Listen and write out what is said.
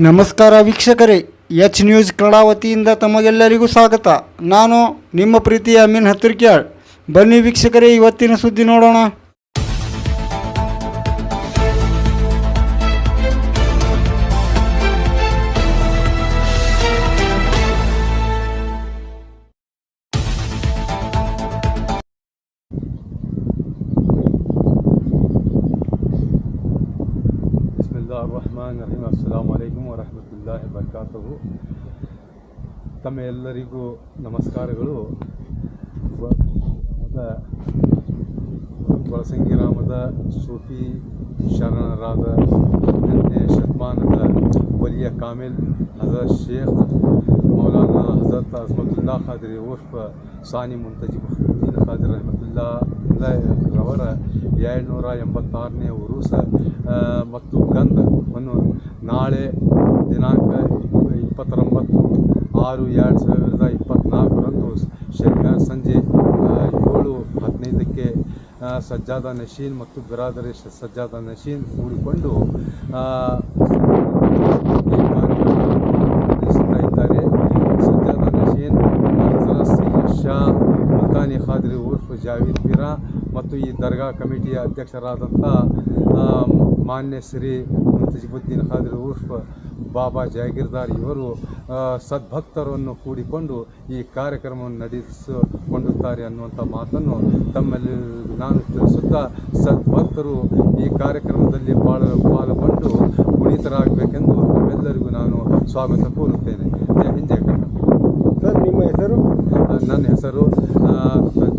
ನಮಸ್ಕಾರ ವೀಕ್ಷಕರೇ H news Kannada ವತಿಯಿಂದ ತಮಗೆಲ್ಲರಿಗೂ ಸ್ವಾಗತ. ನಾನು ನಿಮ್ಮ ಪ್ರೀತಿಯ ಅಮೀನ್ ಹತ್ತಿರ್ಕ್ಯಾಳ್. ಬನ್ನಿ ವೀಕ್ಷಕರೇ, ಇವತ್ತಿನ ಸುದ್ದಿ ನೋಡೋಣ. ಬಿಸ್ಮಿಲ್ಲಾ ರಹಮಾನ್ ರಹೀಮ್ ಅಸ್ಸಲಾಮ್ ವಲೈಕುಮ್ ವರಹಮತುಲ್ಲಾಹಿ ಬರ್ಕಾತಹು ತಮ್ಮ ಎಲ್ಲರಿಗೂ ನಮಸ್ಕಾರಗಳು ಬ- ಗ್ರಾಮದ ಬಳಸಂಗಿ ಗ್ರಾಮದ ಸೂಫಿ ಶರಣರಾದ ಹದಿನೆಂಟನೇ ಶತಮಾನದ ವಲಿಯ ಕಾಮಿಲ್ ಹಜರತ್ ಶೇಖ್ ಮೌಲಾನಾ ಹಜರತ್ ಅಜ್ಮತುಲ್ಲಾ ಖಾದ್ರಿ ಉರ್ಫ್ ಸಾನಿ ಮುಂತಜಿಬ್ ಉದ್ದೀನ್ ಖಾದ್ರಿ ರಹಮತುಲ್ಲಾ ರವರ ಏಳ್ನೂರ ಎಂಬತ್ತಾರನೇ ಉರುಸ ಮತ್ತು ಗಂಧವನ್ನು ನಾಳೆ ದಿನಾಂಕ ಇಪ್ಪತ್ತೊಂಬತ್ತು ಆರು ಎರಡು ಸಾವಿರದ ಇಪ್ಪತ್ತ್ನಾಲ್ಕರಂದು ಶನಿವಾರ ಸಂಜೆ ಏಳು ಹದಿನೈದಕ್ಕೆ ಸಜ್ಜಾದ ನಶೀನ್ ಮತ್ತು ಬಿರಾದರಿ ಸಜ್ಜಾದ ನಶೀನ್ ಕೂಡಿಕೊಂಡು ಇದ್ದಾರೆ. ಸಜ್ಜಾದ ನಶೀನ್ ಶಾ ಮುಲ್ತಾನಿ ಖಾದ್ರಿ ಉರ್ಫ್ ಜಾವೀದ್ ಪೀರ ಮತ್ತು ಈ ದರ್ಗಾ ಕಮಿಟಿಯ ಅಧ್ಯಕ್ಷರಾದಂಥ ಮಾನ್ಯ ಶ್ರೀ ಮುಂತಜಿಬುದ್ದೀನ್ ಖಾದ್ರಿ ಉರ್ಫ್ ಬಾಬಾ ಜಾಗೀರ್ದಾರ್ ಇವರು ಸದ್ಭಕ್ತರನ್ನು ಕೂಡಿಕೊಂಡು ಈ ಕಾರ್ಯಕ್ರಮವನ್ನು ನಡೆಸಿಕೊಂಡುತ್ತಾರೆ ಅನ್ನುವಂಥ ಮಾತನ್ನು ತಮ್ಮಲ್ಲಿ ನಾನು ತಿಳಿಸುತ್ತಾ ಸದ್ಭಕ್ತರು ಈ ಕಾರ್ಯಕ್ರಮದಲ್ಲಿ ಪಾಲ್ ಪಾಲ್ಗೊಂಡು ಪುನೀತರಾಗಬೇಕೆಂದು ತಮ್ಮೆಲ್ಲರಿಗೂ ನಾನು ಸ್ವಾಗತ ಕೋರುತ್ತೇನೆ. ಜಯ ಹಿಂದ್ ಸರ್ ನಿಮ್ಮ ಹೆಸರು? ನನ್ನ ಹೆಸರು uh,